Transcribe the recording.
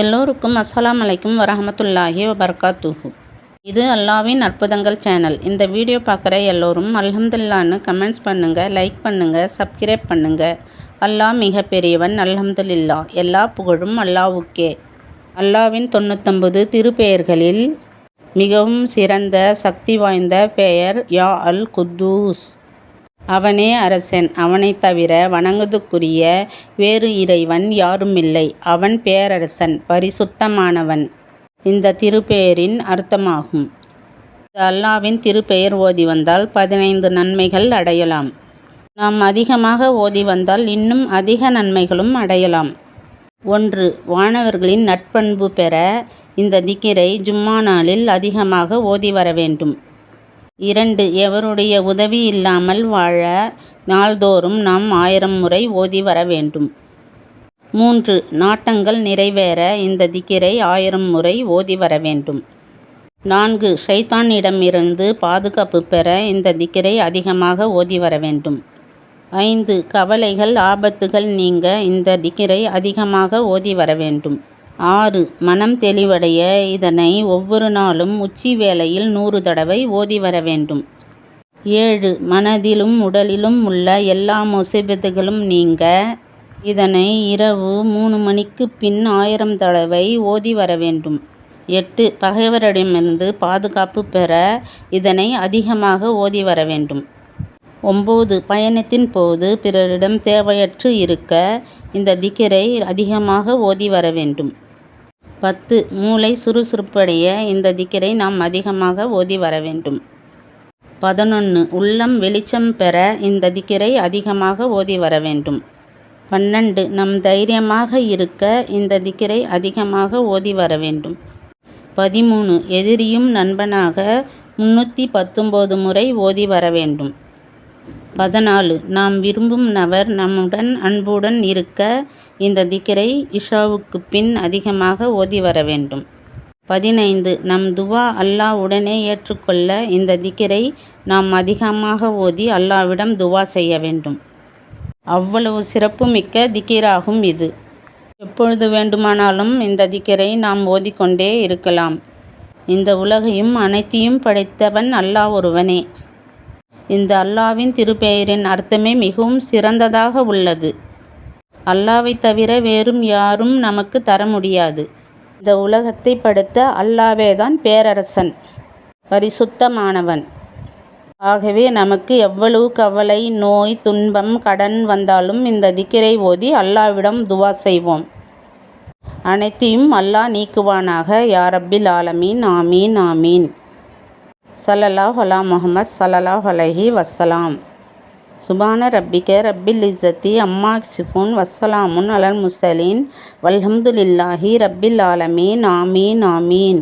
எல்லோருக்கும் அஸ்ஸலாம் அலைக்கும் வரஹமத்துல்லாஹி வபர்காத்துஹு. இது அல்லாவின் அற்புதங்கள் சேனல் இந்த வீடியோ பார்க்குற எல்லோரும் அல்ஹம்துல்லான்னு கமெண்ட்ஸ் பண்ணுங்கள் லைக் பண்ணுங்கள் சப்ஸ்கிரைப் பண்ணுங்கள் அல்லாஹ் மிக பெரியவன் அல்ஹம்துல்லா எல்லா புகழும் அல்லாவுக்கே அல்லாவின் தொண்ணூத்தொம்பது திருப்பெயர்களில் மிகவும் சிறந்த சக்தி வாய்ந்த பெயர் யா அல் குத்தூஸ். அவனே அரசன் அவனைத் தவிர வணங்குதற்குரிய வேறு இறைவன் யாருமில்லை. அவன் பேரரசன் பரிசுத்தமானவன். இந்த திருப்பெயரின் அர்த்தமாகும். இந்த அல்லாவின் திருப்பெயர் ஓதி வந்தால் பதினைந்து நன்மைகள் அடையலாம். நாம் அதிகமாக ஓதி வந்தால் இன்னும் அதிக நன்மைகளும் அடையலாம். ஒன்று வானவர்களின் நட்பண்பு பெற இந்த திக்கிரை ஜும்மா நாளில் அதிகமாக ஓதி வர வேண்டும். இரண்டு எவருடைய உதவி இல்லாமல் வாழ நாள்தோறும் நாம் ஆயிரம் முறை ஓதி வர வேண்டும். மூன்று நாட்டங்கள் நிறைவேற இந்த திக்கிரை ஆயிரம் முறை ஓதி வர வேண்டும். நான்கு ஷைத்தானிடமிருந்து பாதுகாப்பு பெற இந்த திக்கிரை அதிகமாக ஓதி வர வேண்டும். ஐந்து கவலைகள் ஆபத்துகள் நீங்க இந்த திக்கிரை அதிகமாக ஓதி வர வேண்டும். ஆறு. மனம் தெளிவடைய இதனை ஒவ்வொரு நாளும் உச்சி வேளையில் நூறு தடவை ஓதி வர வேண்டும். ஏழு. மனதிலும் உடலிலும் உள்ள எல்லா முசீபத்துகளும் நீங்க இதனை இரவு மூணு மணிக்கு பின் ஆயிரம் தடவை ஓதி வர வேண்டும். எட்டு. பகைவரிடமிருந்து பாதுகாப்பு பெற இதனை அதிகமாக ஓதி வர வேண்டும். ஒம்பது. பயணத்தின் போது பிறரிடம் தேவையற்று இருக்க இந்த திக்கரை அதிகமாக ஓதி வர வேண்டும். பத்து. மூளை சுறுசுறுப்படைய இந்த திக்கரை நாம் அதிகமாக ஓதி வர வேண்டும். பதினொன்று உள்ளம் வெளிச்சம் பெற இந்த திக்கரை அதிகமாக ஓதி வர வேண்டும். பன்னெண்டு. நம் தைரியமாக இருக்க இந்த திக்கரை அதிகமாக ஓதி வர வேண்டும். பதிமூணு. எதிரியும் நண்பனாக முன்னூற்றி பத்தொம்போது முறை ஓதி வர வேண்டும். பதினாலு. நாம் விரும்பும் நபர் நம்முடன் அன்புடன் இருக்க இந்த திக்கரை இஷாவுக்கு பின் அதிகமாக ஓதி வர வேண்டும். பதினைந்து. நம் துவா அல்லாஹ் உடனே ஏற்றுக்கொள்ள இந்த திக்கரை நாம் அதிகமாக ஓதி அல்லாவிடம் துவா செய்ய வேண்டும். அவ்வளவு சிறப்புமிக்க திக்கீராகும் இது. எப்பொழுது வேண்டுமானாலும் இந்த திக்கரை நாம் ஓதிக்கொண்டே இருக்கலாம். இந்த உலகையும் அனைத்தையும் படைத்தவன் அல்லாஹ் ஒருவனே. இந்த அல்லாவின் திருப்பெயரின் அர்த்தமே மிகவும் சிறந்ததாக உள்ளது. அல்லாவை தவிர வேறும் யாரும் நமக்கு தர முடியாது. இந்த உலகத்தை படுத்த அல்லாவேதான் பேரரசன் பரிசுத்தமானவன். ஆகவே நமக்கு எவ்வளவு கவலை நோய் துன்பம் கடன் வந்தாலும் இந்த திக்கிரை ஓதி அல்லாவிடம் துவா செய்வோம். அனைத்தையும் அல்லாஹ் நீக்குவானாக. யாரப்பில் ஆலமீன். ஆமீன் ஆமீன். சல்லல்லாஹ் அலா முஹம்மத் சல்லல்லாஹ் அலஹி வசலாம் சுபான ரப்பிக ரப்பில் இஸ்ஸத்தி அம்மா சிஃபுன் வசலாமுன் அலல் முசலீன் வல்ஹம்துலில்லாஹி ரப்பில் ஆலமீன். ஆமீன் ஆமீன்.